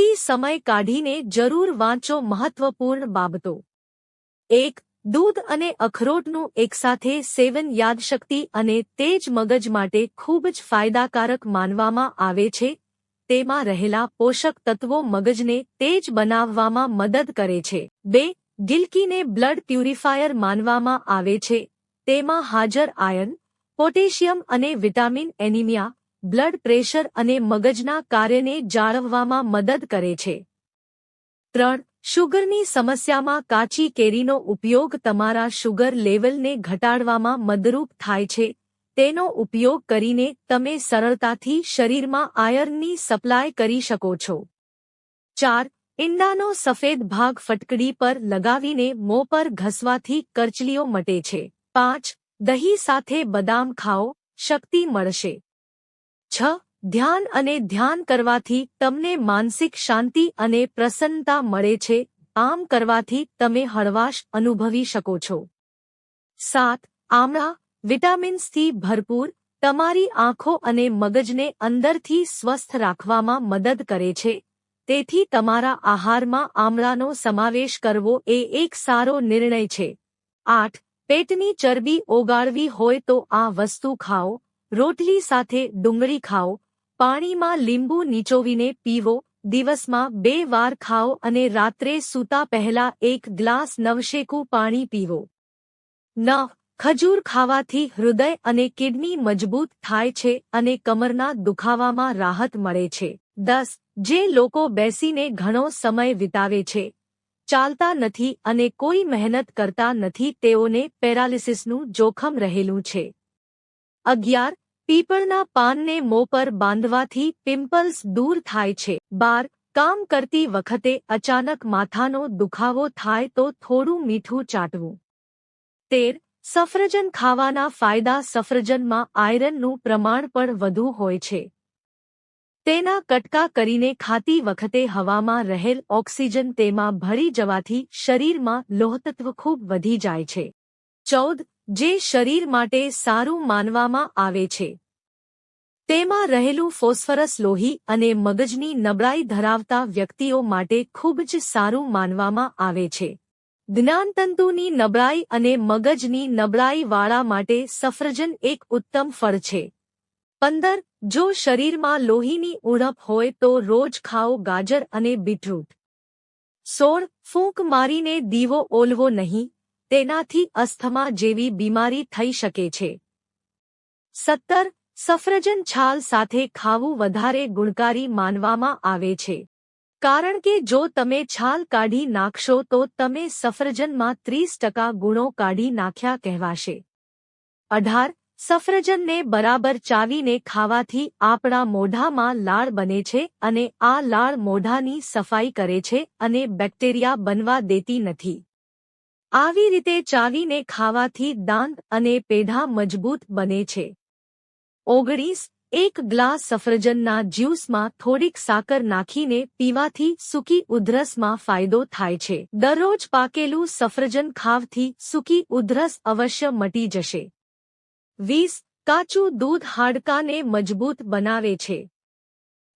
કિંમતી સમય કાઢીને જરૂર વાંચો મહત્વપૂર્ણ બાબતો. એક, દૂધ અને અખરોટનું એકસાથે સેવન યાદશક્તિ અને તેજ મગજ માટે ખૂબ જ ફાયદાકારક માનવામાં આવે છે. તેમાં રહેલા પોષક તત્વો મગજને તેજ બનાવવામાં મદદ કરે છે. બે, ગિલકીને બ્લડ પ્યુરિફાયર માનવામાં આવે છે. તેમાં હાજર આયર્ન પોટેશિયમ અને વિટામિન, એનિમિયા બ્લડ પ્રેશર અને મગજના કાર્યને જાળવવામાં મદદ કરે છે. ત્રણ, શુગરની સમસ્યામાં કાચી કેરીનો ઉપયોગ તમારા શુગર લેવલને ઘટાડવામાં મદરૂપ થાય છે. તેનો ઉપયોગ કરીને તમે સરળતાથી શરીરમાં આયર્નની સપ્લાય કરી શકો છો. ચાર, ઈંડાનો સફેદ ભાગ ફટકડી પર લગાવીને મોં પર ઘસવાથી કરચલીઓ મટે છે. પાંચ, દહીં સાથે બદામ ખાઓ, શક્તિ મળશે. છ, ધ્યાન અને ધ્યાન કરવાથી તમને માનસિક શાંતિ અને પ્રસન્નતા મળે છે. આમ કરવાથી તમે હળવાશ અનુભવી શકો છો. સાત, આમળા વિટામિન્સથી ભરપૂર, તમારી આંખો અને મગજને અંદરથી સ્વસ્થ રાખવામાં મદદ કરે છે. તેથી તમારા આહારમાં આમળાનો સમાવેશ કરવો એ એક સારો નિર્ણય છે. આઠ, પેટની ચરબી ઓગાળવી હોય તો આ વસ્તુ ખાઓ. રોટલી સાથે ડુંગળી ખાઓ, પાણીમાં લીંબુ નીચોવીને પીવો, દિવસમાં બે વાર ખાઓ અને રાત્રે સૂતા પહેલા એક ગ્લાસ નવશેકું પાણી પીવો. ન, ખજૂર ખાવાથી હૃદય અને કિડની મજબૂત થાય છે અને કમરના દુખાવામાં રાહત મળે છે. દસ, જે લોકો બેસીને ઘણો સમય વિતાવે છે, ચાલતા નથી અને કોઈ મહેનત કરતા નથી, તેઓને પેરાલિસિસનું જોખમ રહેલું છે. અગિયાર પીપળના પાનને મોં પર બાંધવાથી પિમ્પલ્સ દૂર થાય છે. બાર, કામ કરતી વખતે અચાનક માથાનો દુખાવો થાય તો થોડું મીઠું ચાટવું. તેર, સફરજન ખાવાના ફાયદા સફરજનમાં આયરનનું પ્રમાણ પણ વધુ હોય છે. તેના કટકા કરીને ખાતી વખતે હવામાં રહેલ ઓક્સિજન તેમાં ભળી જવાથી શરીરમાં લોહતત્વ ખૂબ વધી જાય છે. ચૌદ જે શરીર માટે સારું માનવામાં આવે છે. તેમાં રહેલું ફોસ્ફરસ લોહી અને મગજની નબળાઈ ધરાવતા વ્યક્તિઓ માટે ખૂબ જ સારું માનવામાં આવે છે. જ્ઞાનતંતુની નબળાઈ અને મગજની નબળાઈવાળા માટે સફરજન એક ઉત્તમ ફળ છે. પંદર, જો શરીરમાં લોહીની ઉણપ હોય તો રોજ ખાઓ ગાજર અને બીટરૂટ. સોળ, ફૂંક મારીને દીવો ઓલવો નહીં. તેનાથી અસ્થમા જેવી બીમારી થઈ શકે છે. સત્તર, સફરજન છાલ સાથે ખાવું વધારે ગુણકારી માનવામાં આવે છે. કારણ કે જો તમે છાલ કાઢી નાખશો તો તમે સફરજનમાં ત્રીસ ટકા ગુણો કાઢી નાખ્યા કહેવાશે. અઢાર, સફરજનને બરાબર ચાવીને ખાવાથી આપણા મોઢામાં લાળ બને છે અને આ લાળ મોઢાની સફાઈ કરે છે અને બેક્ટેરિયા બનવા દેતી નથી. આવી રીતે ચાવીને ખાવાથી દાંત અને પેઢા મજબૂત બને છે. ઓગણીસ, એક ગ્લાસ સફરજનના જ્યુસમાં થોડીક સાકર નાખીને પીવાથી સૂકી ઉધરસમાં ફાયદો થાય છે. દરરોજ પાકેલું સફરજન ખાવથી સૂકી ઉધરસ અવશ્ય મટી જશે. વીસ, કાચું દૂધ હાડકાને મજબૂત બનાવે છે.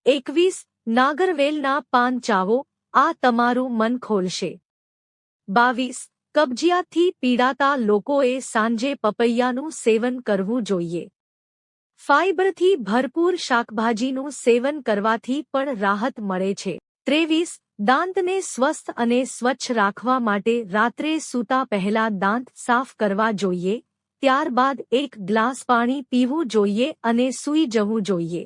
એકવીસ, નાગરવેલના પાન ચાવો આ તમારું મન ખોલશે. બાવીસ કબજિયાતથી પીડાતા લોકોએ સાંજે પપૈયાનું સેવન કરવું જોઈએ. ફાઇબરથી ભરપૂર શાકભાજીનું સેવન કરવાથી પણ રાહત મળે છે. ત્રેવીસ, દાંતને સ્વસ્થ અને સ્વચ્છ રાખવા માટે રાત્રે સૂતા પહેલા દાંત સાફ કરવા જોઈએ, ત્યારબાદ એક ગ્લાસ પાણી પીવું જોઈએ અને સૂઈ જવું જોઈએ.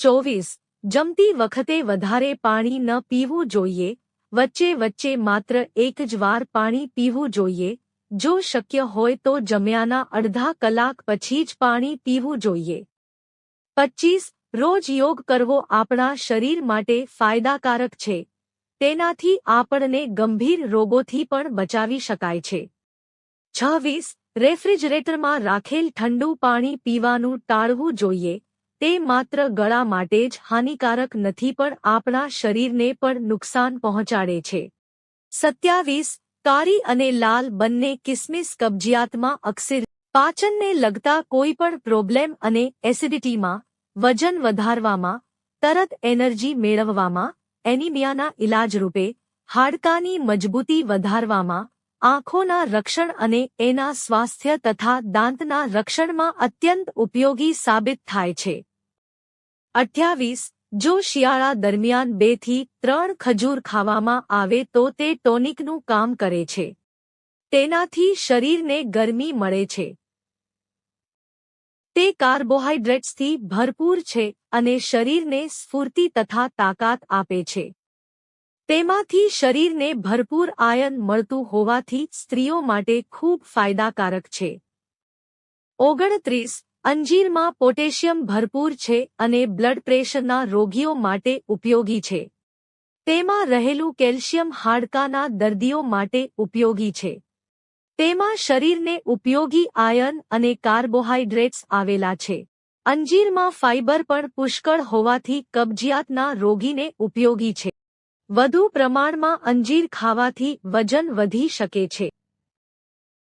ચોવીસ, જમતી વખતે વધારે પાણી ન પીવું જોઈએ વચ્ચે વચ્ચે માત્ર એક જ વાર પાણી પીવું જોઈએ. જો શક્ય હોય તો જમ્યાના અડધા કલાક પછી જ પાણી પીવું જોઈએ. પચીસ. રોજ યોગ કરવો આપણા શરીર માટે ફાયદાકારક છે. તેનાથી આપણને ગંભીર રોગોથી પણ બચાવી શકાય છે. છવ્વીસ. રેફ્રિજરેટરમાં રાખેલ ઠંડુ પાણી પીવાનું ટાળવું જોઈએ. તે માત્ર ગળા માટે જ હાનિકારક નથી પણ આપણા શરીરને પણ નુકસાન પહોંચાડે છે. સત્યાવીસ, કારી અને લાલ બંને કિસમિસ કબજિયાતમાં અક્ષર પાચનને લગતા કોઈપણ પ્રોબ્લેમ અને એસિડિટીમાં વજન વધારવામાં, તરત એનર્જી મેળવવામાં, એનિમિયાના ઇલાજ રૂપે હાડકાની મજબૂતી વધારવામાં આંખોના રક્ષણ અને એના સ્વાસ્થ્ય તથા દાંતના રક્ષણમાં અત્યંત ઉપયોગી સાબિત થાય છે. અઠ્યાવીસ, જો શિયાળા દરમિયાન બેથી ત્રણ ખજૂર ખાવામાં આવે તો તે ટોનિકનું કામ કરે છે. તેનાથી શરીરને ગરમી મળે છે. તે કાર્બોહાઈડ્રેટ્સથી ભરપૂર છે અને શરીરને સ્ફૂર્તિ તથા તાકાત આપે છે. તેમાંથી શરીરને ભરપૂર આયન મળતું હોવાથી સ્ત્રીઓ માટે ખૂબ ફાયદાકારક છે. ઓગણત્રીસ. અંજીરમાં પોટેશિયમ ભરપૂર છે અને બ્લડ પ્રેશરના રોગીઓ માટે ઉપયોગી છે. તેમાં રહેલું કેલ્શિયમ હાડકાના દર્દીઓ માટે ઉપયોગી છે. તેમાં શરીરને ઉપયોગી આયન અને કાર્બોહાઇડ્રેટ્સ આવેલા છે. અંજીરમાં ફાઇબર પણ પુષ્કળ હોવાથી કબજિયાતના રોગીને ઉપયોગી છે. વધુ પ્રમાણમાં અંજીર ખાવાથી વજન વધી શકે છે.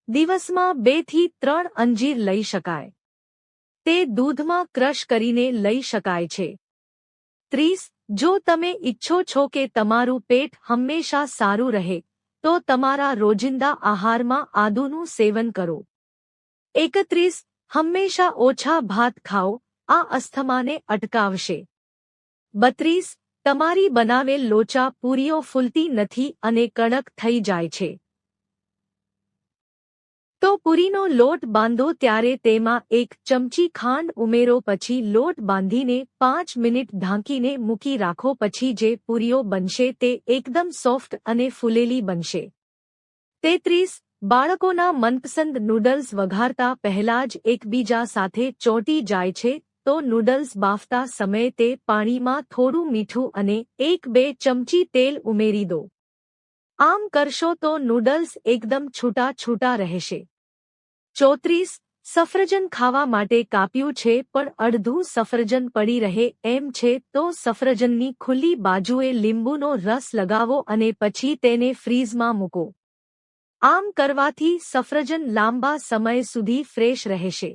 દિવસમાં બેથી ત્રણ અંજીર લઈ શકાય. તે દૂધમાં ક્રશ કરીને લઈ શકાય છે. ત્રીસ, જો તમે ઈચ્છો છો કે તમારું પેટ હંમેશા સારું રહે, તો તમારા રોજિંદા આહારમાં આદુનું સેવન કરો. એકત્રીસ, હંમેશા ઓછા ભાત ખાઓ, આ અસ્થમાને અટકાવશે. બત્રીસ તમારી બનાવેલ લોચા પૂરીઓ ફૂલતી નથી અને કડક થઈ જાય છે. તો પૂરીનો લોટ બાંધો ત્યારે તેમાં એક ચમચી ખાંડ ઉમેરો પછી લોટ બાંધીને પાંચ મિનિટ ઢાંકીને મૂકી રાખો પછી જે પૂરીઓ બનશે તે એકદમ સોફ્ટ અને ફૂલેલી બનશે. તેત્રીસ, બાળકોના મનપસંદ નૂડલ્સ વઘારતા પહેલા જ એકબીજા સાથે ચોંટી જાય છે તો નૂડલ્સ બાફતા સમયે તે પાણીમાં થોડું મીઠું અને એક બે ચમચી તેલ ઉમેરી દો. આમ કરશો તો નૂડલ્સ એકદમ છૂટા છૂટા રહેશે. ચોત્રીસ, સફરજન ખાવા માટે કાપ્યું છે પણ અડધું સફરજન પડી રહે એમ છે તો સફરજનની ખુલ્લી બાજુએ લીંબુનો રસ લગાવો અને પછી તેને ફ્રીઝમાં મૂકો. આમ કરવાથી સફરજન લાંબા સમય સુધી ફ્રેશ રહેશે.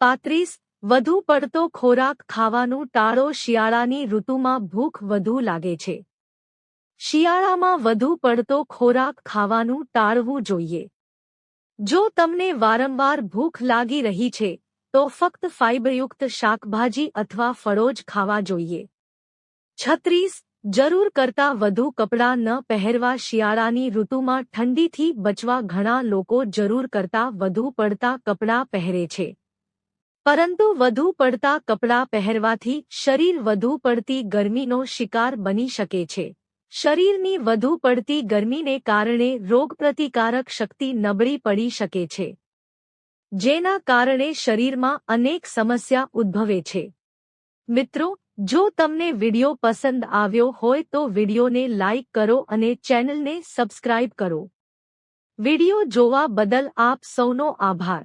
પાંત્રીસ વધુ પડતો ખોરાક ખાવાનું ટાળો શિયાળાની ઋતુમાં ભૂખ વધુ લાગે છે. શિયાળામાં વધુ પડતો ખોરાક ખાવાનું ટાળવું જોઈએ. જો તમને વારંવાર ભૂખ લાગી રહી છે, તો ફક્ત ફાઇબરયુક્ત શાકભાજી અથવા ફળો જ ખાવા જોઈએ. છત્રીસ, જરૂર કરતાં વધુ કપડાં ન પહેરવા શિયાળાની ઋતુમાં ઠંડીથી બચવા ઘણા લોકો જરૂર કરતાં વધુ પડતા કપડાં પહેરે છે. પરંતુ વધુ પડતા કપડાં પહેરવાથી શરીર વધુ પડતી ગરમીનો શિકાર બની શકે છે. શરીરની વધુ પડતી ગરમીને કારણે રોગપ્રતિકારક શક્તિ નબળી પડી શકે છે, જેના કારણે શરીરમાં અનેક સમસ્યા ઉદ્ભવે છે. મિત્રો, જો તમને વિડિયો પસંદ આવ્યો હોય તો વિડિયોને લાઇક કરો અને ચેનલને સબસ્ક્રાઇબ કરો. વિડિયો જોવા બદલ આપ સૌનો આભાર.